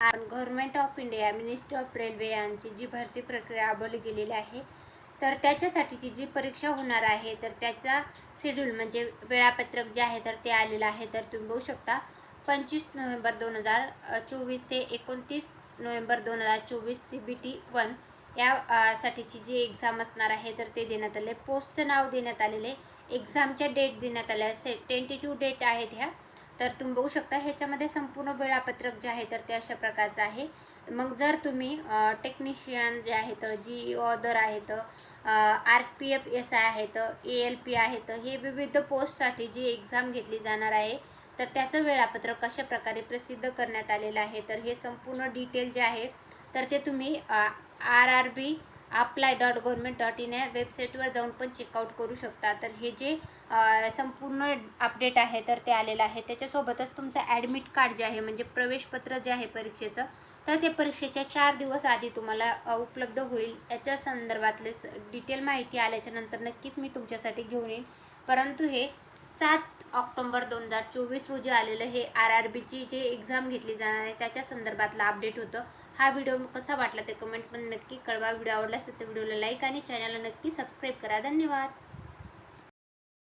Government of India ministry of railway यांची जी भरती प्रक्रिया राबवली गेलेली आहे तर त्याच्यासाठीची जी परीक्षा होणार आहे तर त्याचा शेड्यूल म्हणजे वेळापत्रक जे आहे तर ते आलेलं आहे तर तुम्ही बघू शकता. पंचवीस नोव्हेंबर दोन हजार चोवीस ते एकोणतीस नोव्हेंबर दोन हजार चोवीस सी बी टी वन या साठीची जी एक्झाम असणार आहे तर ते देण्यात आले. पोस्टचं नाव देण्यात आलेले. एक्झामच्या डेट देण्यात आल्या. से टेंटेटिव्ह डेट आहेत ह्या. तर तुम्ही बघू शकता ह्याच्यामध्ये संपूर्ण वेळापत्रक जे आहे तर ते अशा प्रकारचं आहे. मग जर तुम्ही टेक्निशियन जे आहेत जी ऑदर आहेत R P F S I आहेत ए एल पी आहेत हे विविध पोस्टसाठी जी एक्झाम घेतली जाणार आहे तर त्याचं वेळापत्रक कशा प्रकारे प्रसिद्ध करण्यात आलेलं आहे. तर हे संपूर्ण डिटेल जे आहे तर ते तुम्ही R R B apply dot government dot in या वेबसाईटवर जाऊन पण चेकआउट करू शकता. तर हे जे संपूर्ण अपडेट आहे तर ते आलेलं आहे. त्याच्यासोबतच तुमचं ॲडमिट कार्ड जे आहे म्हणजे प्रवेशपत्र जे आहे परीक्षेचं तर ते परीक्षेच्या चार दिवस आधी तुम्हाला उपलब्ध होईल. याच्या संदर्भातले स डिटेल माहिती आल्याच्यानंतर नक्कीच मी तुमच्यासाठी घेऊन येईन. परंतु हे सात ऑक्टोंबर दोन हजार चोवीस रोजी आलेलं हे आर आर बीची जे एक्झाम घेतली जाणार आहे त्याच्या संदर्भातलं अपडेट होतं. हा व्हिडिओ कसा वाटला ते कमेंटमध्ये नक्की कळवा. व्हिडिओ आवडला असेल तर व्हिडिओला लाईक आणि चॅनलला नक्की सबस्क्राईब करा. धन्यवाद.